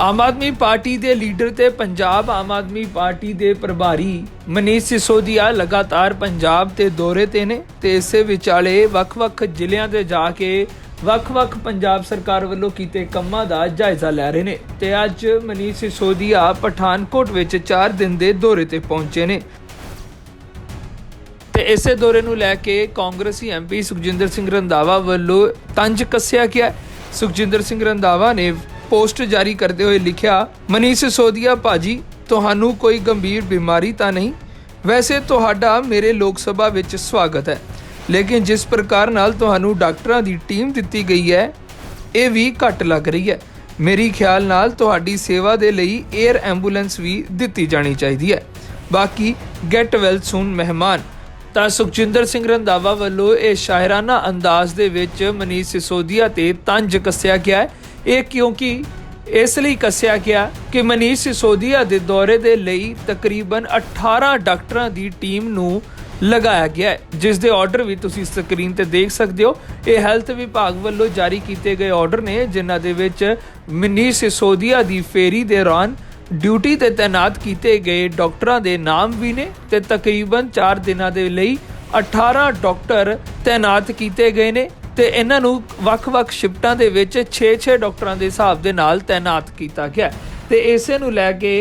Aam Aadmi party ਦੇ leader ਤੇ Punjab Aam Aadmi party ਦੇ ਪ੍ਰਭਾਰੀ ਮਨੀਸ਼ ਸਿਸੋਦੀਆ ਲਗਾਤਾਰ ਪੰਜਾਬ ਤੇ ਦੌਰੇ ਤੇ ਨੇ ਤੇ ਇਸੇ ਵਿਚਾਲੇ ਵੱਖ-ਵੱਖ ਜ਼ਿਲ੍ਹਿਆਂ ਤੇ ਜਾ ਕੇ ਵੱਖ-ਵੱਖ ਪੰਜਾਬ ਸਰਕਾਰ ਵੱਲੋਂ ਕੀਤੇ ਕੰਮਾਂ ਦਾ ਜਾਇਜ਼ਾ ਲੈ ਰਹੇ ਨੇ ਤੇ ਅੱਜ ਮਨੀਸ਼ ਸਿਸੋਦੀਆ ਪਠਾਨਕੋਟ ਵਿੱਚ 4 ਦਿਨ ਦੇ ਦੌਰੇ ਤੇ ਪਹੁੰਚੇ ਨੇ। ਤੇ ਇਸੇ ਦੌਰੇ ਨੂੰ ਲੈ ਕੇ ਕਾਂਗਰਸੀ ਐਮਪੀ ਸੁਖਜਿੰਦਰ ਸਿੰਘ ਰੰਧਾਵਾ ਵੱਲੋਂ ਤੰਜ ਕੱਸਿਆ ਗਿਆ। ਸੁਖਜਿੰਦਰ ਸਿੰਘ ਰੰਧਾਵਾ ਨੇ ਪੋਸਟ ਜਾਰੀ ਕਰਦੇ ਹੋਏ ਲਿਖਿਆ, ਮਨੀਸ਼ ਸਿਸੋਦੀਆ ਭਾਜੀ, ਤੁਹਾਨੂੰ ਕੋਈ ਗੰਭੀਰ ਬਿਮਾਰੀ ਤਾਂ ਨਹੀਂ? ਵੈਸੇ ਤੁਹਾਡਾ ਮੇਰੇ ਲੋਕ ਸਭਾ ਵਿੱਚ ਸਵਾਗਤ ਹੈ, ਲੇਕਿਨ ਜਿਸ ਪ੍ਰਕਾਰ ਨਾਲ ਤੁਹਾਨੂੰ ਡਾਕਟਰਾਂ ਦੀ ਟੀਮ ਦਿੱਤੀ ਗਈ ਹੈ, ਇਹ ਵੀ ਘੱਟ ਲੱਗ ਰਹੀ ਹੈ। ਮੇਰੀ ਖਿਆਲ ਨਾਲ ਤੁਹਾਡੀ ਸੇਵਾ ਦੇ ਲਈ 에ਅਰ ਐਂਬੂਲੈਂਸ ਵੀ ਦਿੱਤੀ ਜਾਣੀ ਚਾਹੀਦੀ ਹੈ। ਬਾਕੀ, ਗੈਟ ਵੈਲ ਸੂਨ, ਮਹਿਮਾਨ। ਤਾਂ ਸੁਖਜਿੰਦਰ ਸਿੰਘ ਰੰਧਾਵਾ ਵੱਲੋਂ ਇਹ ਸ਼ਾਇਰਾਨਾ ਅੰਦਾਜ਼ ਦੇ ਵਿੱਚ ਮਨੀਸ਼ ਸਿਸੋਦੀਆ ਤੇ ਤੰਜ ਕੱਸਿਆ ਗਿਆ ਹੈ। ਇਹ ਕਿਉਂਕਿ ਇਸ ਲਈ ਕੱਸਿਆ ਗਿਆ ਕਿ ਮਨੀਸ਼ ਸਿਸੋਦੀਆ ਦੇ ਦੌਰੇ ਦੇ ਲਈ ਤਕਰੀਬਨ 18 ਡਾਕਟਰਾਂ ਦੀ ਟੀਮ ਨੂੰ ਲਗਾਇਆ ਗਿਆ ਹੈ। ਜਿਸ ਦੇ ਆਰਡਰ ਵੀ ਤੁਸੀਂ ਸਕਰੀਨ ਤੇ ਦੇਖ ਸਕਦੇ ਹੋ। ਇਹ ਹੈਲਥ ਵਿਭਾਗ ਵੱਲੋਂ ਜਾਰੀ ਕੀਤੇ ਗਏ ਆਰਡਰ ਨੇ, ਜਿਨ੍ਹਾਂ ਦੇ ਵਿੱਚ ਮਨੀਸ਼ ਸਿਸੋਦੀਆ ਦੀ ਫੇਰੀ ਦੌਰਾਨ ਡਿਊਟੀ ਤੇ ਤਾਇਨਾਤ ਕੀਤੇ ਗਏ ਡਾਕਟਰਾਂ ਦੇ ਨਾਮ ਵੀ ਨੇ ਤੇ ਤਕਰੀਬਨ 4 ਦਿਨਾਂ ਦੇ ਲਈ 18 ਡਾਕਟਰ ਤਾਇਨਾਤ ਕੀਤੇ ਗਏ ਨੇ ਤੇ ਇਹਨਾਂ ਨੂੰ ਵੱਖ-ਵੱਖ ਸ਼ਿਫਟਾਂ ਦੇ ਵਿੱਚ 6-6 ਡਾਕਟਰਾਂ ਦੇ ਹਿਸਾਬ ਦੇ ਨਾਲ ਤਾਇਨਾਤ ਕੀਤਾ ਗਿਆ ਤੇ ਇਸੇ ਨੂੰ ਲੈ ਕੇ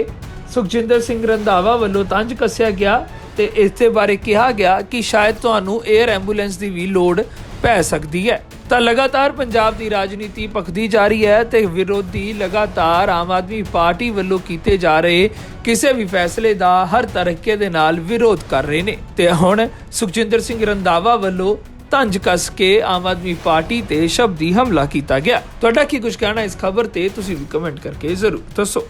ਸੁਖਜਿੰਦਰ ਸਿੰਘ ਰੰਧਾਵਾ ਵੱਲੋਂ ਤੰਜ ਕੱਸਿਆ ਗਿਆ ਤੇ ਇਸ ਦੇ ਬਾਰੇ ਕਿਹਾ ਗਿਆ ਕਿ ਸ਼ਾਇਦ ਤੁਹਾਨੂੰ 에ਅਰ ਐਂਬੂਲੈਂਸ ਦੀ ਵੀ ਲੋੜ ਪੈ ਸਕਦੀ ਹੈ। ਤਾਂ ਲਗਾਤਾਰ ਪੰਜਾਬ ਦੀ ਰਾਜਨੀਤੀ ਭਖਦੀ ਜਾ ਰਹੀ ਹੈ ਤੇ ਵਿਰੋਧੀ ਲਗਾਤਾਰ ਆਮ ਆਦਮੀ ਪਾਰਟੀ ਵੱਲੋਂ ਕੀਤੇ ਜਾ ਰਹੇ ਕਿਸੇ ਵੀ ਫੈਸਲੇ ਦਾ ਹਰ ਤਰੀਕੇ ਦੇ ਨਾਲ ਵਿਰੋਧ ਕਰ ਰਹੇ ਨੇ। ਤੇ ਹੁਣ ਸੁਖਜਿੰਦਰ ਸਿੰਘ ਰੰਧਾਵਾ ਵੱਲੋਂ ਤੰਜ ਕੱਸ ਕੇ ਆਮ ਆਦਮੀ ਪਾਰਟੀ ਤੇ ਸ਼ਬਦੀ ਹਮਲਾ ਕੀਤਾ ਗਿਆ। ਤੁਹਾਡਾ ਕੀ ਕੁਝ ਕਹਿਣਾ ਇਸ ਖਬਰ ਤੇ ਤੁਸੀਂ ਵੀ ਕਮੈਂਟ ਕਰਕੇ ਜ਼ਰੂਰ ਦੱਸੋ।